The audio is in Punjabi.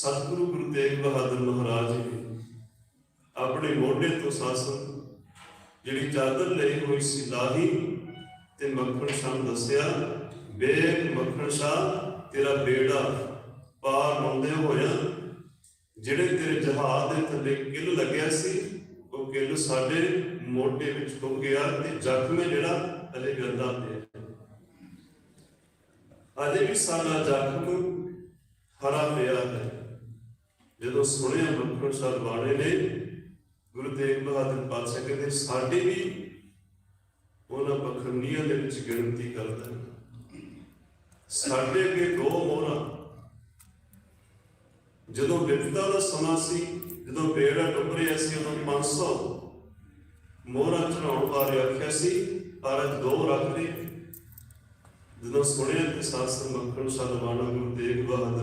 ਸਤਿਗੁਰੂ ਗੁਰੂ ਤੇਗ ਬਹਾਦਰ ਮਹਾਰਾਜ ਜੀ, ਆਪਣੇ ਮੋਢੇ ਤੋਂ ਸਾਸਨ ਜਿਹੜੀ ਚਾਦਰ ਲਈ ਹੋਈ ਸੀ ਲਾਹੀ ਤੇ ਮੱਖਣ ਸ਼ਾਹ ਦੱਸਿਆ, ਵੇਖ ਮੱਖਣ ਸ਼ਾਹ, ਤੇਰਾ ਬੇੜਾ ਪਾਰ ਲਾਉਂਦੇ ਹੋਇਆ ਜਿਹੜੇ ਤੇਰੇ ਜਹਾਜ਼ ਦੇ ਥੱਲੇ ਕਿੱਲ ਲੱਗਿਆ ਸੀ, ਉਹ ਕਿੱਲ ਸਾਡੇ ਮੋਢੇ ਵਿੱਚ ਹੋ ਗਿਆ ਤੇ ਜ਼ਖਮ ਜਿਹੜਾ ਹਲੇ ਗੰਦਾ ਪਿਆ ਅਜੇ ਵੀ ਸਾਡਾ ਜ਼ਖਮ ਹਰਾ ਪਿਆ ਸੁਣਿਆ ਮੱਖਣ ਸ਼ਾਹ ਬਾਣੇ ਨੇ, ਗੁਰੂ ਤੇਗ ਬਹਾਦਰ ਪਾਤਸ਼ਾਹ ਕਹਿੰਦੇ ਸਾਡੀ ਵੀ ਉਹਨਾਂ ਪਖੰਡੀਆਂ ਦੇ ਵਿੱਚ ਗਿਣਤੀ ਕਰਦਾ ਸਾਡੇ ਅੱਗੇ ਦੋ ਮੋਹਰਾ ਜਦੋਂ ਵਿਪਤਾ ਦਾ ਸਮਾਂ ਸੀ, ਜਦੋਂ ਪੇੜਾ ਡੁੱਬ ਰਿਹਾ ਸੀ, ਉਦੋਂ 500 ਮੋਹਰਾਂ ਚੜਾਉਣ ਬਾਰੇ ਆਖਿਆ ਸੀ, ਪਰ ਅੱਜ ਦੋ ਰੱਖ ਲਈ ਜਦੋਂ ਸੁਣਿਆ ਕਿ ਸਾਸਨ ਮੱਖਣ ਸ਼ਾਹ ਬਾਣਾ ਗੁਰੂ ਤੇਗ ਬਹਾਦਰ